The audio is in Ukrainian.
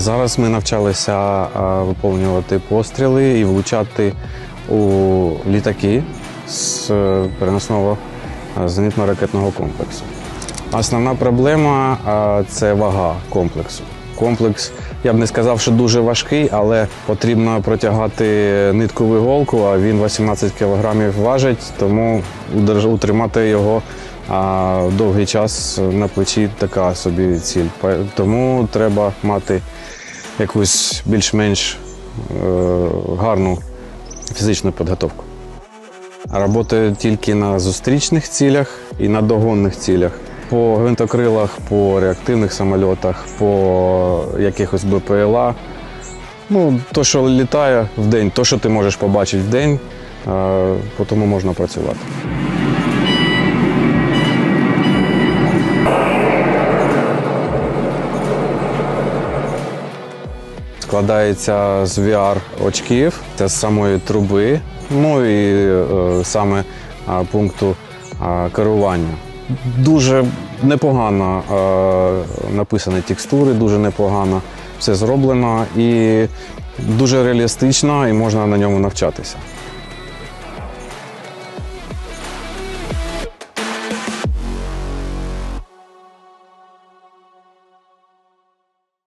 Зараз ми навчалися виповнювати постріли і влучати у літаки з е, переносного зенітно-ракетного комплексу. Основна проблема це вага комплексу. Комплекс, я б не сказав, що дуже важкий, але потрібно протягати ниткову іголку, а він 18 кг важить, тому утримати його довгий час на плечі така собі ціль. Тому треба мати якусь більш-менш е, гарну фізичну підготовку. Работаю тільки на зустрічних цілях і на догонних цілях. По гвинтокрилах, по реактивних самольотах, по якихось БПЛА. Ну, то, що літає в день, то, що ти можеш побачити в день, е, по тому можна працювати. Складається з VR-очків, це з самої труби, ну і е, саме а, пункту а, керування. Дуже непогано е, написані текстури, дуже непогано все зроблено і дуже реалістично, і можна на ньому навчатися.